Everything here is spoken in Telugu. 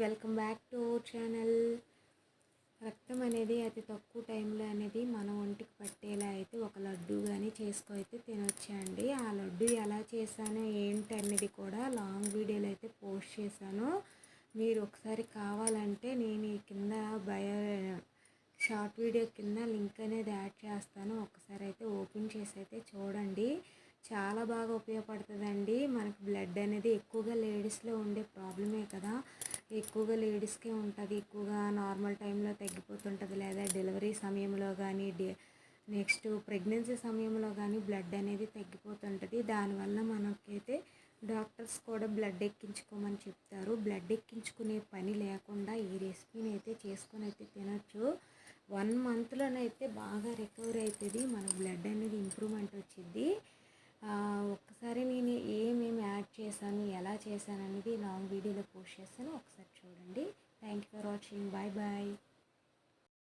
Welcome back to our channel. రక్తం అనేది అతి తక్కువ టైంలో అనేది మన ఒంటికి పట్టేలా అయితే ఒక లడ్డు కానీ చేసుకో అయితే తినొచ్చండి ఆ లడ్డు ఎలా చేశానో ఏంటి అనేది కూడా లాంగ్ వీడియోలో అయితే పోస్ట్ చేశాను. మీరు ఒకసారి కావాలంటే నేను ఈ కింద బయో షార్ట్ వీడియో కింద లింక్ అనేది యాడ్ చేస్తాను. ఒకసారి అయితే ఓపెన్ చేసి అయితే చూడండి. చాలా బాగా ఉపయోగపడుతుందండి. మనకు బ్లడ్ అనేది ఎక్కువగా లేడీస్లో ఉండే ప్రాబ్లమే కదా. ఎక్కువగా లేడీస్కే ఉంటుంది ఎక్కువగా నార్మల్ టైంలో తగ్గిపోతుంటుంది. లేదా డెలివరీ సమయంలో కానీ డి నెక్స్ట్ ప్రెగ్నెన్సీ సమయంలో కానీ బ్లడ్ అనేది తగ్గిపోతుంటుంది. దానివల్ల మనకైతే డాక్టర్స్ కూడా బ్లడ్ ఎక్కించుకోమని చెప్తారు. బ్లడ్ ఎక్కించుకునే పని లేకుండా ఈ రెసిపీని అయితే చేసుకొని అయితే తినొచ్చు. వన్ మంత్లోనైతే బాగా రికవర్ అవుతుంది మన బ్లడ్ అనేది ఇంప్రూవ్మెంట్ వచ్చింది ఒక్కసారి నేను ఏమేమి చేశాను ఎలా చేశాను అనేది లాంగ్ వీడియోలో పోస్ట్ చేస్తాను. ఒకసారి చూడండి. Thank you for watching bye bye